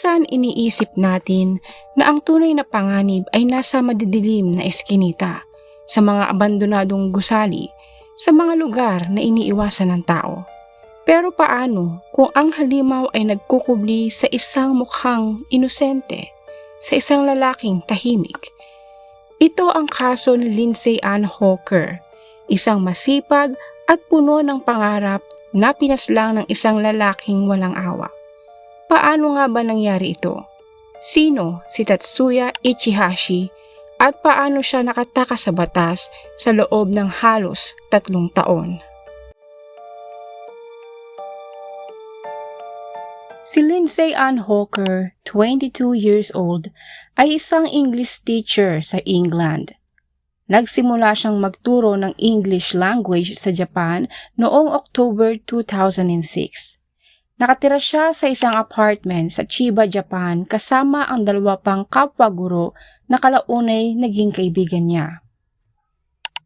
Minsan iniisip natin na ang tunay na panganib ay nasa madidilim na eskinita, sa mga abandonadong gusali, sa mga lugar na iniiwasan ng tao. Pero paano kung ang halimaw ay nagkukubli sa isang mukhang inosente, sa isang lalaking tahimik? Ito ang kaso ni Lindsay Ann Hawker, isang masipag at puno ng pangarap na pinaslang ng isang lalaking walang awa. Paano nga ba nangyari ito? Sino si Tatsuya Ichihashi at paano siya nakataka sa batas sa loob ng halos tatlong taon? Si Lindsay Ann Hawker, 22 years old, ay isang English teacher sa England. Nagsimula siyang magturo ng English language sa Japan noong October 2006. Nakatira siya sa isang apartment sa Chiba, Japan kasama ang dalawa pang kapwa guro na kalaunay naging kaibigan niya.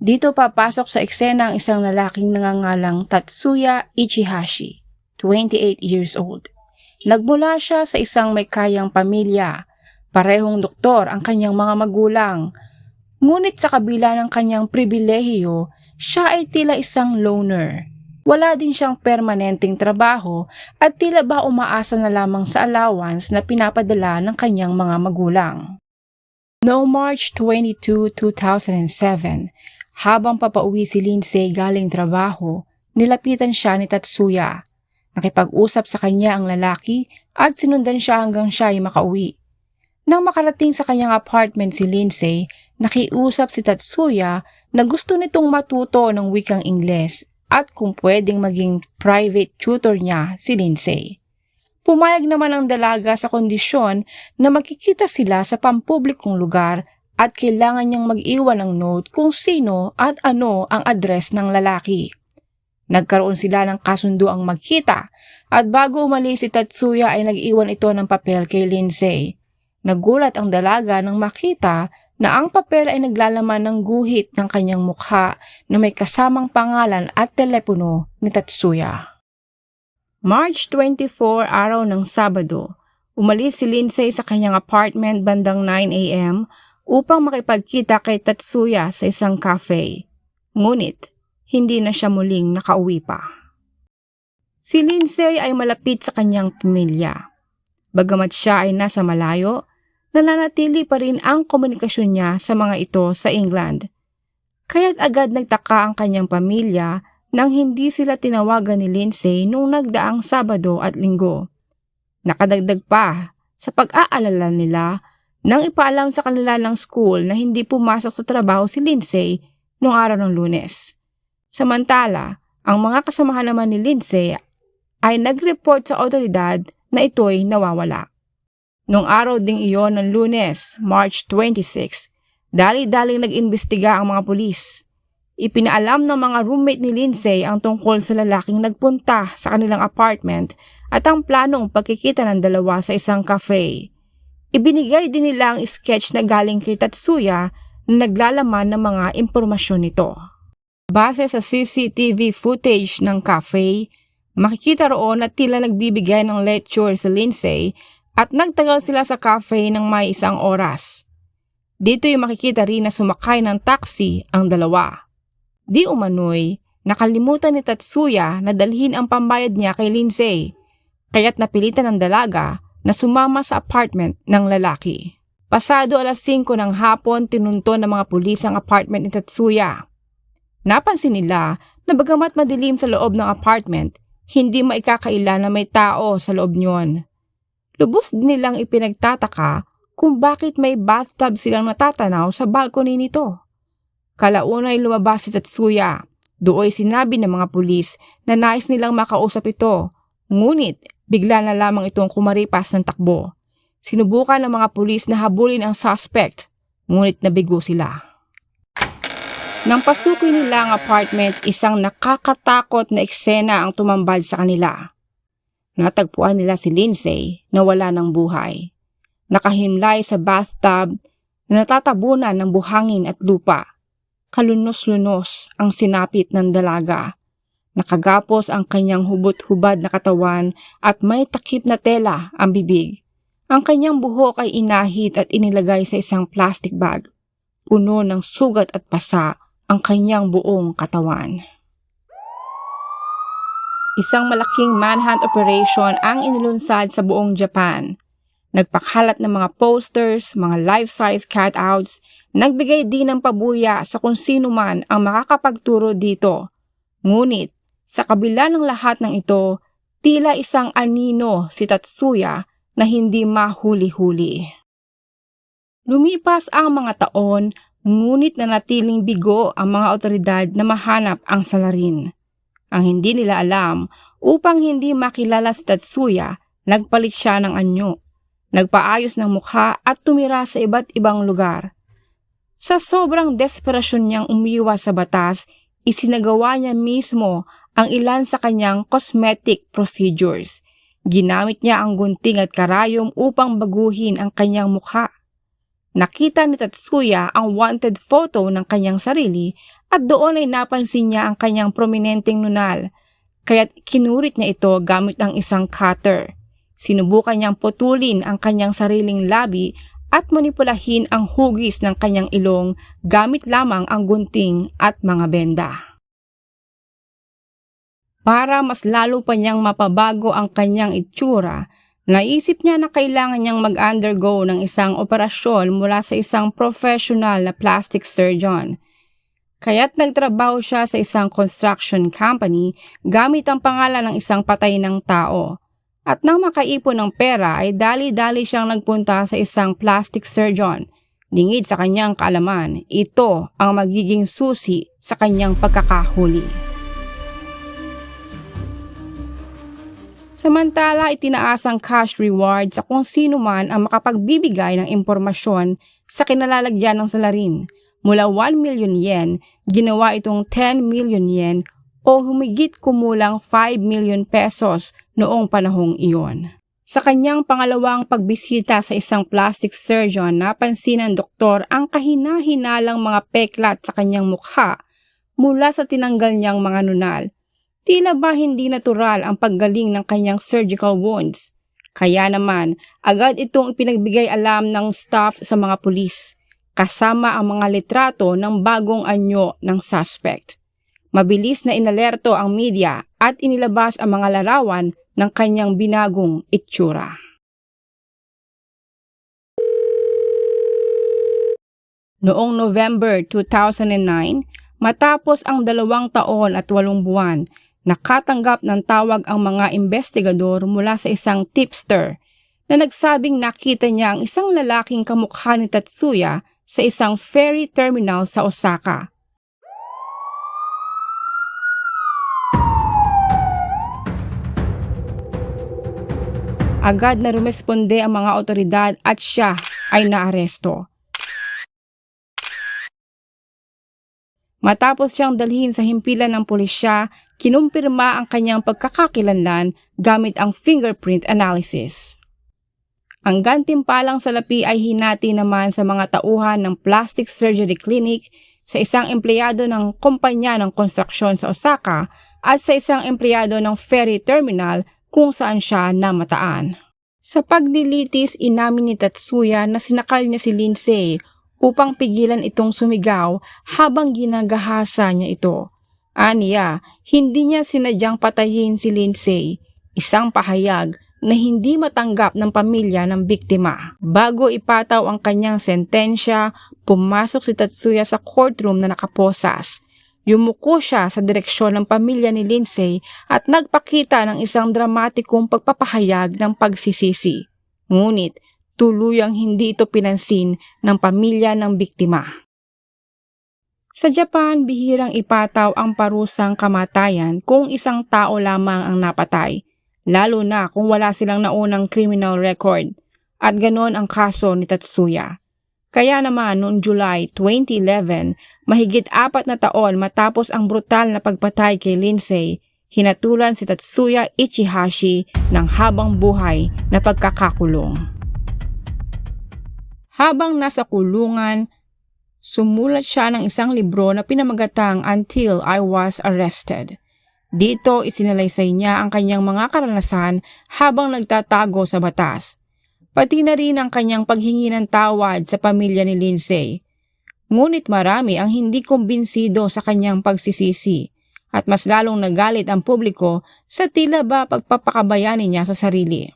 Dito papasok sa eksena ang isang lalaking nangangalang Tatsuya Ichihashi, 28 years old. Nagmula siya sa isang may kayang pamilya. Parehong doktor ang kanyang mga magulang. Ngunit sa kabila ng kanyang pribilehiyo, siya ay tila isang loner wala din siyang permanenteng trabaho at tila ba umaasa na lamang sa allowance na pinapadala ng kanyang mga magulang. Noong March 22, 2007, habang papauwi si Lindsay galing trabaho, nilapitan siya ni Tatsuya. Nakipag-usap sa kanya ang lalaki at sinundan siya hanggang siya ay makauwi. Nang makarating sa kanyang apartment si Lindsay, nakiusap si Tatsuya na gusto nitong matuto ng wikang Ingles at kung pwedeng maging private tutor niya si Lindsay. Pumayag naman ang dalaga sa kondisyon na magkikita sila sa pampublikong lugar at kailangan niyang mag-iwan ng note kung sino at ano ang address ng lalaki. Nagkaroon sila ng kasunduang magkita at bago umalis si Tatsuya ay nag-iwan ito ng papel kay Lindsay. Nagulat ang dalaga nang makita na ang papel ay naglalaman ng guhit ng kanyang mukha na may kasamang pangalan at telepono ni Tatsuya. March 24, araw ng Sabado, umalis si Lindsay sa kanyang apartment bandang 9 a.m. upang makipagkita kay Tatsuya sa isang cafe. Ngunit, hindi na siya muling nakauwi pa. Si Lindsay ay malapit sa kanyang pamilya. Bagamat siya ay nasa malayo, nananatili pa rin ang komunikasyon niya sa mga ito sa England. Kaya't agad nagtaka ang kanyang pamilya nang hindi sila tinawagan ni Lindsay nung nagdaang Sabado at Linggo. Nakadagdag pa sa pag-aalala nila nang ipaalam sa kanila ng school na hindi pumasok sa trabaho si Lindsay noong araw ng lunes. Samantala, ang mga kasamahan naman ni Lindsay ay nag-report sa otoridad na ito'y nawawala. Noong araw ding iyon ng lunes, March 26, dali-daling nag-imbestiga ang mga pulis. Ipinaalam ng mga roommate ni Lindsay ang tungkol sa lalaking nagpunta sa kanilang apartment at ang planong pagkikita ng dalawa sa isang cafe. Ibinigay din nila ang sketch na galing kay Tatsuya na naglalaman ng mga impormasyon nito. Base sa CCTV footage ng cafe, makikita roon na tila nagbibigay ng lecture sa Lindsay at nagtagal sila sa cafe ng may isang oras. Dito yung makikita rin na sumakay ng taxi ang dalawa. Di umano'y nakalimutan ni Tatsuya na dalhin ang pambayad niya kay Lindsay, kaya't napilitan ng dalaga na sumama sa apartment ng lalaki. Pasado alas 5 ng hapon tinunto ng mga pulis ang apartment ni Tatsuya. Napansin nila na bagamat madilim sa loob ng apartment, hindi maikakaila na may tao sa loob niyon. Lubos din nilang ipinagtataka kung bakit may bathtub silang natatanaw sa balcony nito. Kalaunay lumabas si Tatsuya. Dooy sinabi ng mga pulis na nais nilang makausap ito. Ngunit bigla na lamang itong kumaripas ng takbo. Sinubukan ng mga pulis na habulin ang suspect, ngunit nabigo sila. Nang pasukin nila ang apartment, isang nakakatakot na eksena ang tumambad sa kanila. Natagpuan nila si Lindsay na wala ng buhay. Nakahimlay sa bathtub na natatabunan ng buhangin at lupa. Kalunos-lunos ang sinapit ng dalaga. Nakagapos ang kanyang hubot-hubad na katawan at may takip na tela ang bibig. Ang kanyang buhok ay inahit at inilagay sa isang plastic bag. Puno ng sugat at pasa ang kanyang buong katawan. Isang malaking manhunt operation ang inilunsad sa buong Japan. Nagpakalat ng mga posters, mga life-size cutouts, nagbigay din ng pabuya sa kung sino man ang makakapagturo dito. Ngunit, sa kabila ng lahat ng ito, tila isang anino si Tatsuya na hindi mahuli-huli. Lumipas ang mga taon, ngunit nanatiling bigo ang mga otoridad na mahanap ang salarin. Ang hindi nila alam, upang hindi makilala si Tatsuya, nagpalit siya ng anyo. Nagpaayos ng mukha at tumira sa iba't ibang lugar. Sa sobrang desperasyon niyang umiwas sa batas, isinagawa niya mismo ang ilan sa kanyang cosmetic procedures. Ginamit niya ang gunting at karayom upang baguhin ang kanyang mukha. Nakita ni Tatsuya ang wanted photo ng kanyang sarili at doon ay napansin niya ang kanyang prominenteng nunal, kaya't kinurit niya ito gamit ang isang cutter. Sinubukan niyang putulin ang kanyang sariling labi at manipulahin ang hugis ng kanyang ilong gamit lamang ang gunting at mga benda. Para mas lalo pa niyang mapabago ang kanyang itsura, naisip niya na kailangan niyang mag-undergo ng isang operasyon mula sa isang professional na plastic surgeon. Kaya't nagtrabaho siya sa isang construction company gamit ang pangalan ng isang patay ng tao. At nang makaipon ng pera ay dali-dali siyang nagpunta sa isang plastic surgeon. Lingid sa kanyang kaalaman, ito ang magiging susi sa kanyang pagkakahuli. Samantala, itinaas ang cash reward sa kung sino man ang makapagbibigay ng impormasyon sa kinalalagyan ng salarin. Mula 1 million yen, ginawa itong 10 million yen o humigit kumulang 5 million pesos noong panahong iyon. Sa kanyang pangalawang pagbisita sa isang plastic surgeon, napansin ng doktor ang kahina-hinalang mga peklat sa kanyang mukha mula sa tinanggal niyang mga nunal. Tila ba hindi natural ang paggaling ng kanyang surgical wounds? Kaya naman, agad itong ipinagbigay alam ng staff sa mga pulis, kasama ang mga litrato ng bagong anyo ng suspect. Mabilis na inalerto ang media at inilabas ang mga larawan ng kanyang binagong itsura. Noong November 2009, matapos ang dalawang taon at walong buwan, nakatanggap ng tawag ang mga investigador mula sa isang tipster na nagsabing nakita niya ang isang lalaking kamukha ni Tatsuya sa isang ferry terminal sa Osaka. Agad na rumesponde ang mga otoridad at siya ay naaresto. Matapos siyang dalhin sa himpilan ng pulisya, kinumpirma ang kanyang pagkakakilanlan gamit ang fingerprint analysis. Ang gantimpalang salapi ay hinati naman sa mga tauhan ng plastic surgery clinic sa isang empleyado ng kumpanya ng konstruksyon sa Osaka at sa isang empleyado ng ferry terminal kung saan siya namataan. Sa paglilitis, inamin ni Tatsuya na sinakal niya si Lindsay upang pigilan itong sumigaw habang ginagahasa niya ito. Aniya, hindi niya sinadyang patayin si Lindsay, isang pahayag na hindi matanggap ng pamilya ng biktima. Bago ipataw ang kanyang sentensya, pumasok si Tatsuya sa courtroom na nakaposas. Yumuko siya sa direksyon ng pamilya ni Lindsay at nagpakita ng isang dramatikong pagpapahayag ng pagsisisi. Ngunit, tuluyang hindi ito pinansin ng pamilya ng biktima. Sa Japan, bihirang ipataw ang parusang kamatayan kung isang tao lamang ang napatay, lalo na kung wala silang naunang criminal record, at ganon ang kaso ni Tatsuya. Kaya naman noong July 2011, mahigit apat na taon matapos ang brutal na pagpatay kay Lindsay, hinatulan si Tatsuya Ichihashi ng habang buhay na pagkakakulong. Habang nasa kulungan, sumulat siya ng isang libro na pinamagatang Until I Was Arrested. Dito isinalaysay niya ang kanyang mga karanasan habang nagtatago sa batas. pati na rin ang kanyang paghingi ng tawad sa pamilya ni Lindsay. Ngunit marami ang hindi kumbinsido sa kanyang pagsisisi at mas lalong nagalit ang publiko sa tila ba pagpapakabayani niya sa sarili.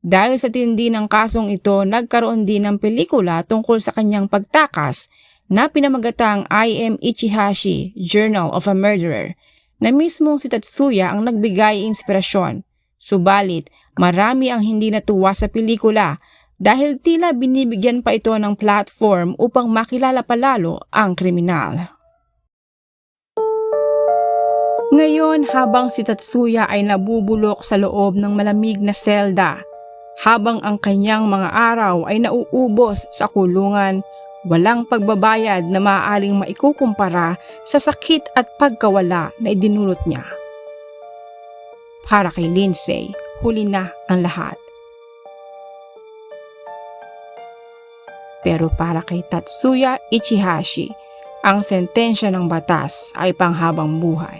Dahil sa tindi ng kasong ito, nagkaroon din ng pelikula tungkol sa kanyang pagtakas na pinamagatang I Ichihashi, Journal of a Murderer, na mismong si Tatsuya ang nagbigay inspirasyon. Subalit, marami ang hindi natuwa sa pelikula dahil tila binibigyan pa ito ng platform upang makilala palalo ang kriminal. Ngayon habang si Tatsuya ay nabubulok sa loob ng malamig na selda, habang ang kanyang mga araw ay nauubos sa kulungan, walang pagbabayad na maaaring maikukumpara sa sakit at pagkawala na idinulot niya. Para kay Lindsay, huli na ang lahat. Pero para kay Tatsuya Ichihashi, ang sentensya ng batas ay panghabang buhay.